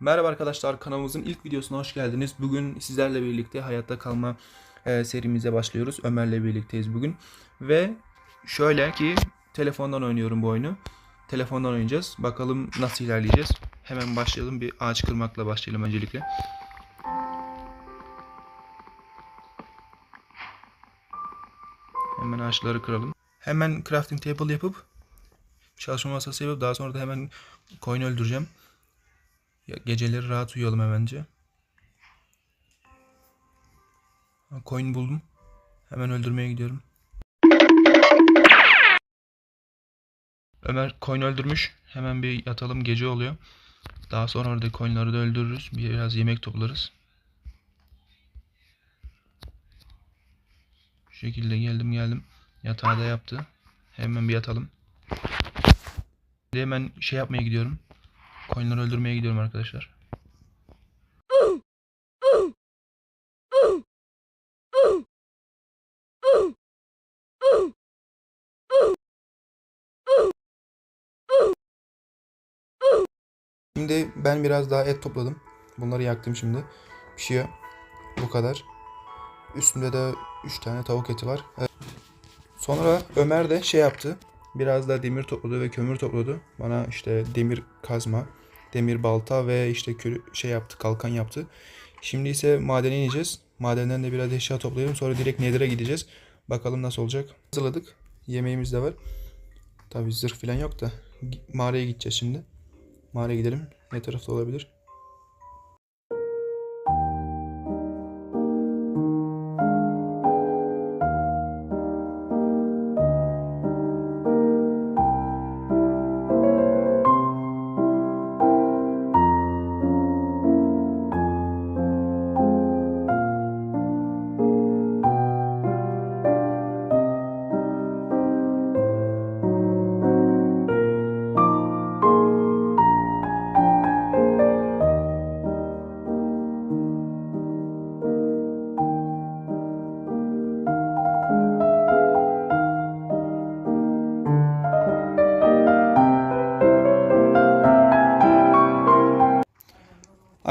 Merhaba arkadaşlar kanalımızın ilk videosuna hoş geldiniz. Bugün sizlerle birlikte hayatta kalma e, serimize başlıyoruz. Ömer'le birlikteyiz bugün. Ve şöyle ki telefondan oynuyorum bu oyunu. Telefondan oynayacağız. Bakalım nasıl ilerleyeceğiz. Hemen başlayalım. Bir ağaç kırmakla başlayalım öncelikle. Hemen ağaçları kıralım. Hemen crafting table yapıp çalışma masası yapıp daha sonra da hemen koyun öldüreceğim. Geceleri rahat uyuyalım hemen Ha, Coin buldum. Hemen öldürmeye gidiyorum. Ömer coin öldürmüş. Hemen bir yatalım gece oluyor. Daha sonra orada coinleri da öldürürüz. Biraz yemek toplarız. Şu şekilde geldim geldim. Yatağı da yaptı. Hemen bir yatalım. Hemen şey yapmaya gidiyorum. Coinleri öldürmeye gidiyorum arkadaşlar. Şimdi ben biraz daha et topladım. Bunları yaktım şimdi. Pişiyor. Bu kadar. Üstünde de 3 tane tavuk eti var. Evet. Sonra Ömer de şey yaptı. Biraz da demir topladı ve kömür topladı. Bana işte demir kazma, demir balta ve işte şey yaptı, kalkan yaptı. Şimdi ise madene ineceğiz. Madenden de biraz eşya toplayalım. Sonra direkt Nether'a gideceğiz. Bakalım nasıl olacak. Hazırladık. Yemeğimiz de var. Tabii zırh falan yok da. Mağaraya gideceğiz şimdi. Mağaraya gidelim. Ne tarafta olabilir?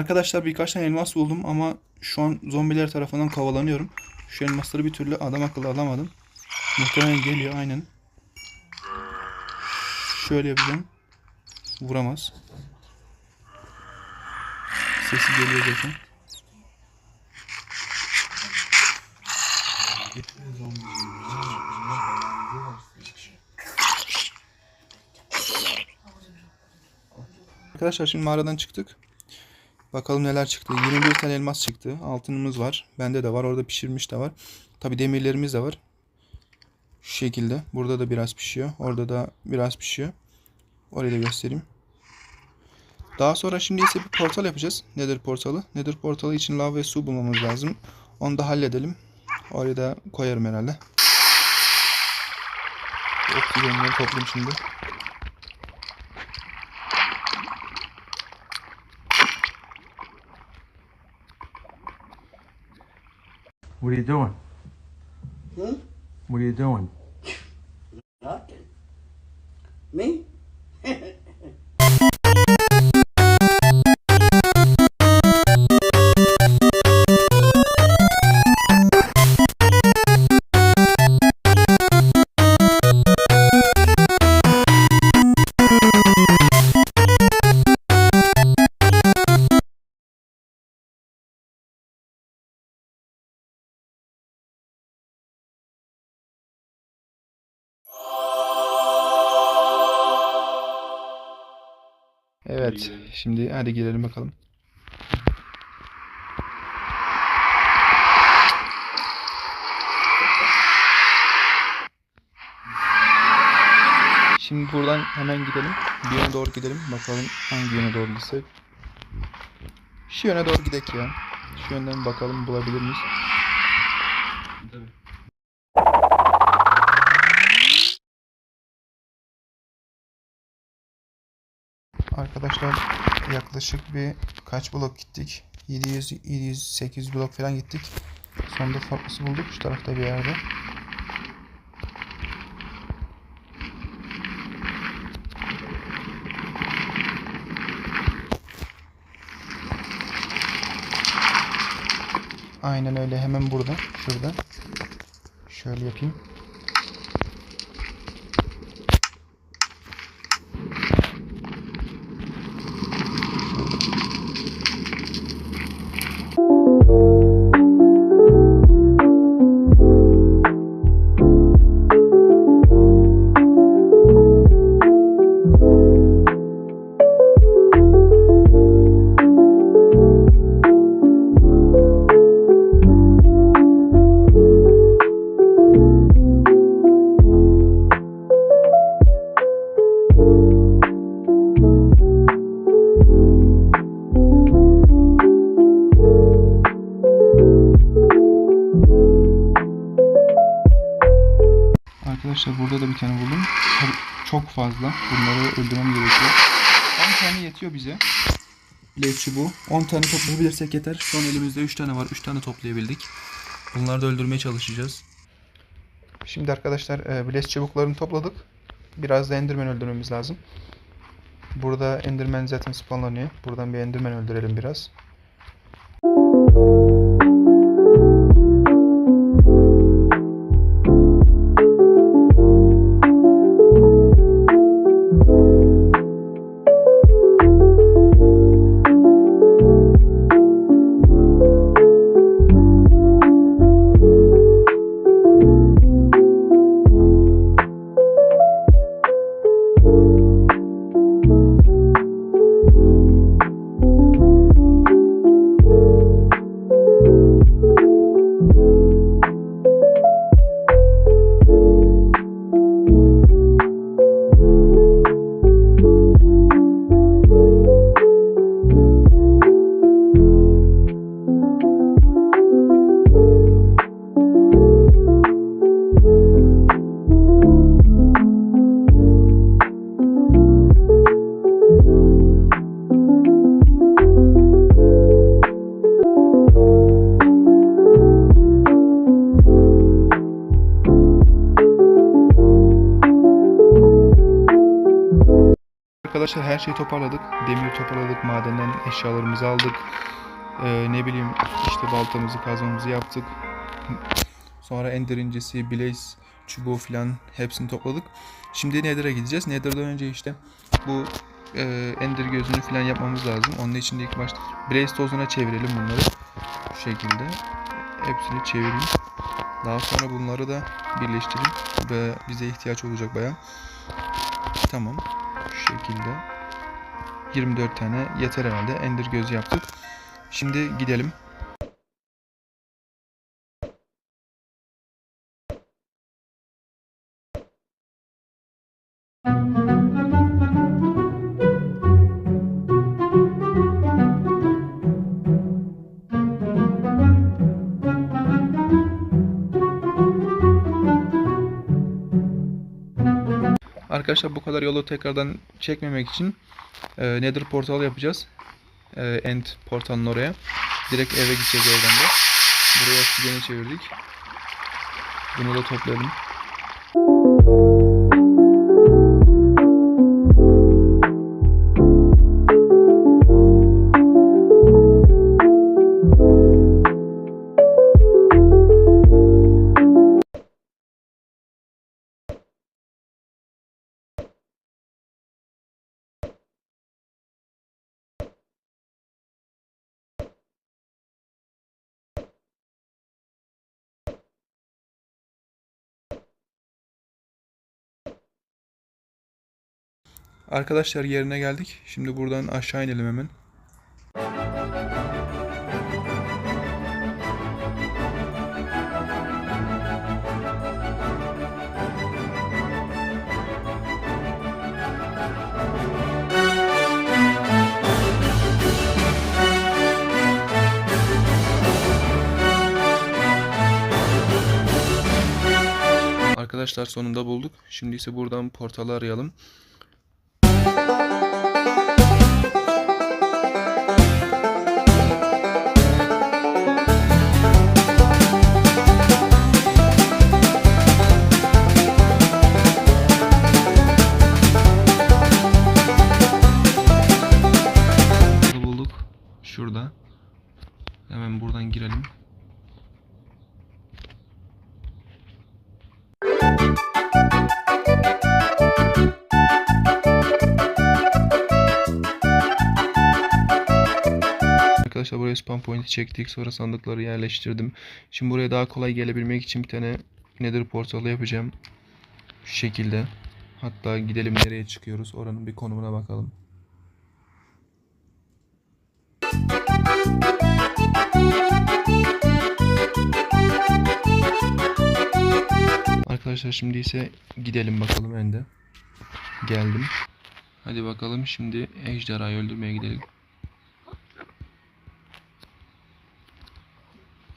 Arkadaşlar birkaç tane elmas buldum ama şu an zombiler tarafından kovalanıyorum. Şu elmasları bir türlü adam akıllı alamadım. Muhtemelen geliyor aynen. Şöyle yapacağım. Vuramaz. Sesi geliyor zaten. Arkadaşlar şimdi mağaradan çıktık. Bakalım neler çıktı. 21 tane elmas çıktı. Altınımız var. Bende de var. Orada pişirmiş de var. Tabi demirlerimiz de var. Şu şekilde. Burada da biraz pişiyor. Orada da biraz pişiyor. Orayı da göstereyim. Daha sonra şimdi ise bir portal yapacağız. Nether portalı. Nether portalı için lav ve su bulmamız lazım. Onu da halledelim. Oraya da koyarım herhalde. Oksijenleri toplayayım şimdi. What are you doing? Hmm? What are you doing? Evet. Şimdi hadi girelim bakalım. Şimdi buradan hemen gidelim. Bir yöne doğru gidelim. Bakalım hangi yöne doğru gitsek. Şu yöne doğru gidek ya. Şu yönden bakalım bulabilir miyiz? arkadaşlar yaklaşık bir kaç blok gittik? 700 700 800 blok falan gittik. Sonunda farklısı bulduk şu tarafta bir yerde. Aynen öyle hemen burada şurada. Şöyle yapayım. Arkadaşlar burada da bir tane buldum. Çok fazla. Bunları öldürmem gerekiyor. 10 tane yetiyor bize. Bilev çubuğu. 10 tane toplayabilirsek yeter. Şu an elimizde 3 tane var. 3 tane toplayabildik. Bunları da öldürmeye çalışacağız. Şimdi arkadaşlar e, Blaze çubuklarını topladık. Biraz da Enderman öldürmemiz lazım. Burada Enderman zaten spawnlanıyor. Buradan bir Enderman öldürelim biraz. Arkadaşlar her şeyi toparladık. Demir toparladık. Madenden eşyalarımızı aldık. Ee, ne bileyim işte baltamızı kazmamızı yaptık. Sonra ender incisi, blaze çubuğu falan hepsini topladık. Şimdi Nether'a gideceğiz. Nether'dan önce işte bu e, ender gözünü falan yapmamız lazım. Onun için de ilk başta blaze tozuna çevirelim bunları. Şu şekilde. Hepsini çevireyim. Daha sonra bunları da birleştireyim. Ve bize ihtiyaç olacak bayağı. Tamam. Şu şekilde. 24 tane yeter herhalde. Ender gözü yaptık. Şimdi gidelim. Arkadaşlar bu kadar yolu tekrardan çekmemek için e, Nether portal yapacağız. E, end portalın oraya. Direkt eve gideceğiz oradan da. Buraya oksijeni çevirdik. Bunu da toplayalım. Arkadaşlar yerine geldik. Şimdi buradan aşağı inelim hemen. Arkadaşlar sonunda bulduk. Şimdi ise buradan portalı arayalım. Buraya spam point'i çektik. Sonra sandıkları yerleştirdim. Şimdi buraya daha kolay gelebilmek için bir tane nether portalı yapacağım. Şu şekilde. Hatta gidelim nereye çıkıyoruz. Oranın bir konumuna bakalım. Arkadaşlar şimdi ise gidelim bakalım ben de. Geldim. Hadi bakalım şimdi ejderhayı öldürmeye gidelim.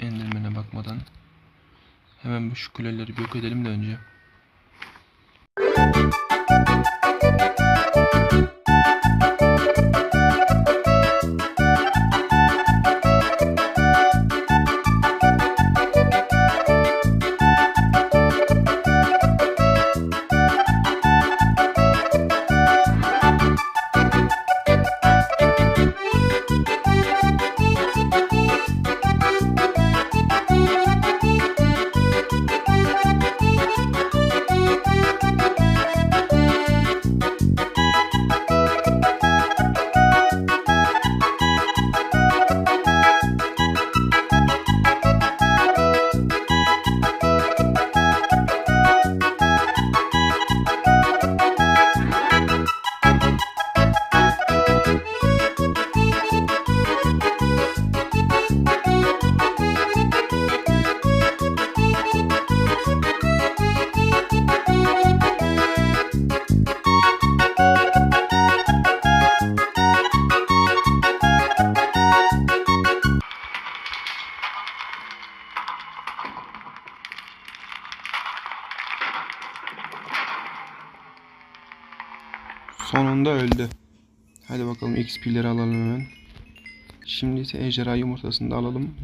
Enderman'e bakmadan. Hemen bu şu kuleleri bir yok edelim de önce. XP'leri alalım hemen. Şimdi ise ejderha yumurtasını da alalım.